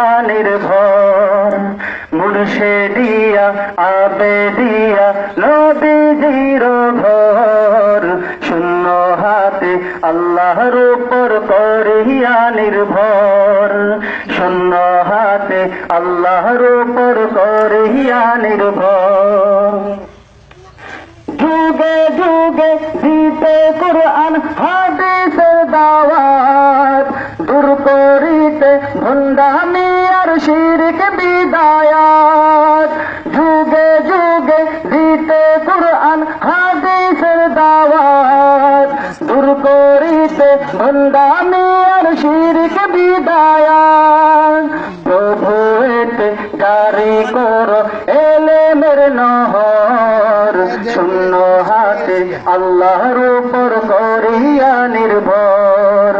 করিয়া নির্ভর মুর্শেদিয়া, আবেদিয়া, নবীজির ঘর। শূন্য হাতে আল্লাহর উপর করিয়া নির্ভর। শূন্য হাতে আল্লাহর উপর করিয়া নির্ভর। যুগে যুগে দিতে কোরআন, হাদিসের দাওয়াত। ভণ্ডামি আর শিরক বিদায়াত প্রভু এতে জারি কর, এলেমের নহর। শূন্য হাতে আল্লাহর উপর করিয়া নির্ভর।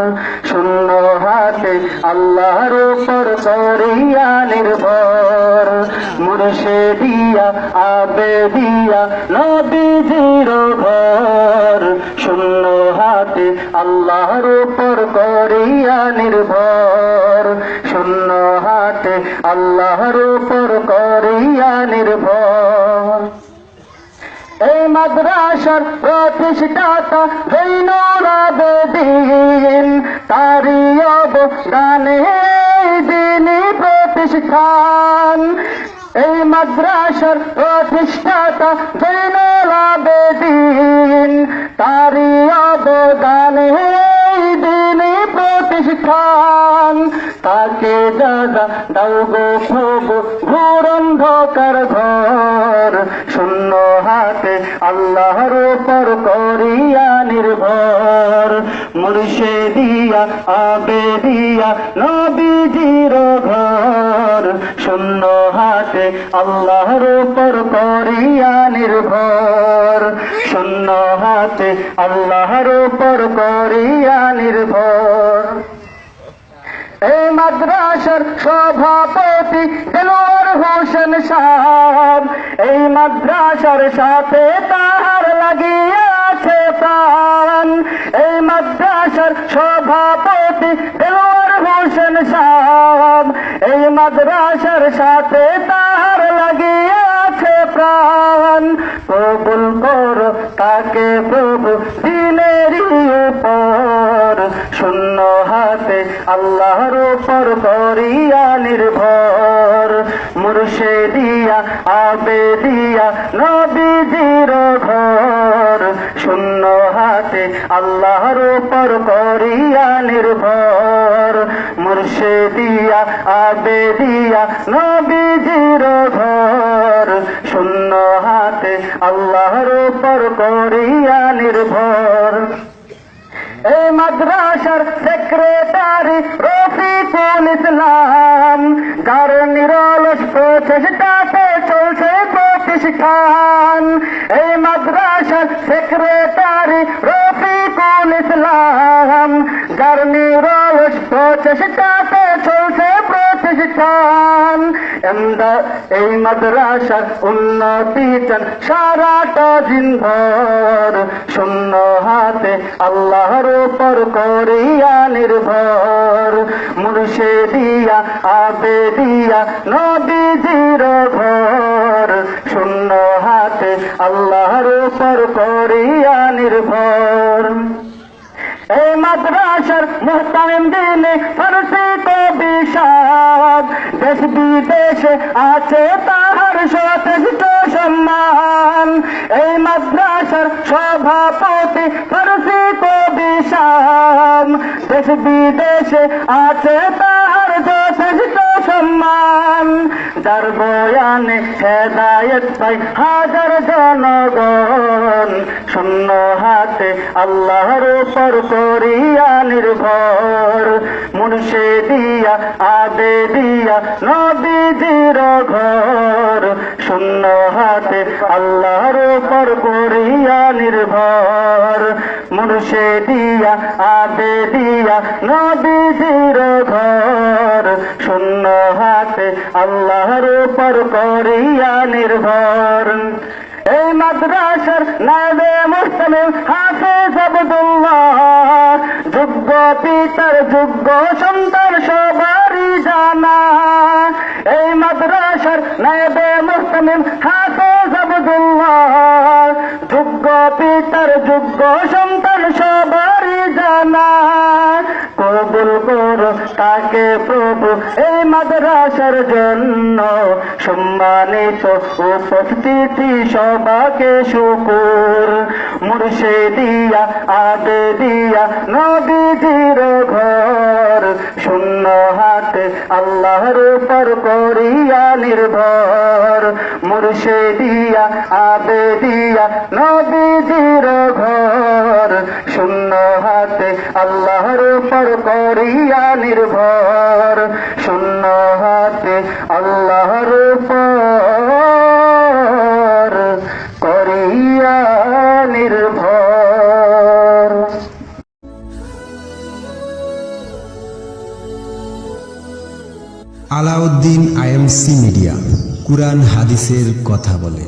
শূন্য হাতে আল্লাহর উপর করিয়া নির্ভর। মুর্শেদিয়া, আবেদিয়া, নবীজির ঘর। শূন্য হাতে আল্লাহর উপর করিয়া নির্ভর। শূন্য হাতে আল্লাহর উপর করিয়া নির্ভর। এই মাদ্রাসার প্রতিষ্ঠাতা জৈনুল আবেদিন তারি অবদানে দিনী প্রতিষ্ঠান এই মাদ্রাসার প্রতিষ্ঠাতা জৈনুল আবেদিন তারই অবদানে দিন প্রতিষ্ঠান। তাকে দাদা দাও গো শূন্য হাতে আল্লাহর উপর করিয়া নির্ভর। মুর্শেদিয়া আবেদিয়া নবীজির ঘর। শূন্য হাতে আল্লাহর উপর করিয়া নির্ভর। শূন্য হাতে আল্লাহর উপর করিয়া নির্ভর। মাদ্রাসার সভাপতি দেলোয়ার হোসেন সাহেব। এই মাদ্রাসার সাথে তাহার লাগিয়াছে প্রাণ। এই মাদ্রাসার সভাপতি দেলোয়ার হোসেন সাহেব। এই মাদ্রাসার সাথে তাহার লাগিয়াছে প্রাণ। কবুল করো তাকে প্রভু আবেদিয়া নবীজির ঘর, শূন্য হাতে আল্লাহর উপর করিয়া নির্ভর। মুর্শেদিয়া, আবেদিয়া নবীজির ঘর, শূন্য হাতে আল্লাহর উপর করিয়া নির্ভর। এই মাদ্রাসার সেক্রেটারি সেক্রেটারি রফিকুল ইসলাম। প্রচেষ্টাতে চলছে প্রতিষ্ঠান এই মাদ্রাসার উন্নতি চান সারাটা জিনভর শূন্য হাতে আল্লাহর উপর করিয়া নির্ভর। মুর্শেদিয়া, আবেদিয়া, নবীজির ঘর। শূন্য হাতে আল্লাহর করিয়া নির্ভর। এই মাদ্রাসার মোহতামিম দিনে ফারসি কবি সাদ দেশ বিদেশে আছে তাহার সতেষ্ট সম্মান। এই মাদ্রাসার সভাপতি ফারসি কবি শাম দেশ বিদেশে আছে তাহার যথেষ্ট সম্মান। যার বয়ানে হেদায়ত পাই হাজার জনগণ। শূন্য হাতে আল্লাহর উপর করিয়া নির্ভর। মুর্শে দিয়া আদে দিয়া নবীজির ঘর। শূন্য হাতে আল্লাহর উপর করিয়া নির্ভর। মুর্শে দিয়া আদে দিয়া নবীজির আল্লাহর উপর করিয়া নির্ভর। এই মাদ্রাসার নাবে মুস্তামিম হাফেজ আবদুল্লাহ যোগ্য পিতার যোগ্য সন্তান সবারই জানা। মাদ্রাসার নায়েবে মুহতামিম হাফেজ আব্দুল্লাহ যোগ্য পিতার যোগ্য তাকে প্রভু, এই মাদ্রাসার জন্য সম্মানিত উপস্থিতি সবাকে শুকুর। মুর্শিদিয়া আদে দিয়া নবীজির ঘর, শূন্য হাতে আল্লাহর উপর করিয়া নির্ভর। মুর্শিদিয়া আবে দিয়া নবীজির ঘর শূন্য হাতে আল্লাহর উপর করিয়া নির্ভর। শূন্য হাতে আল্লাহর উপর করিয়া নির্ভর। আলাউদ্দিন আইএমসি মিডিয়া, কুরআন হাদিসের কথা বলে।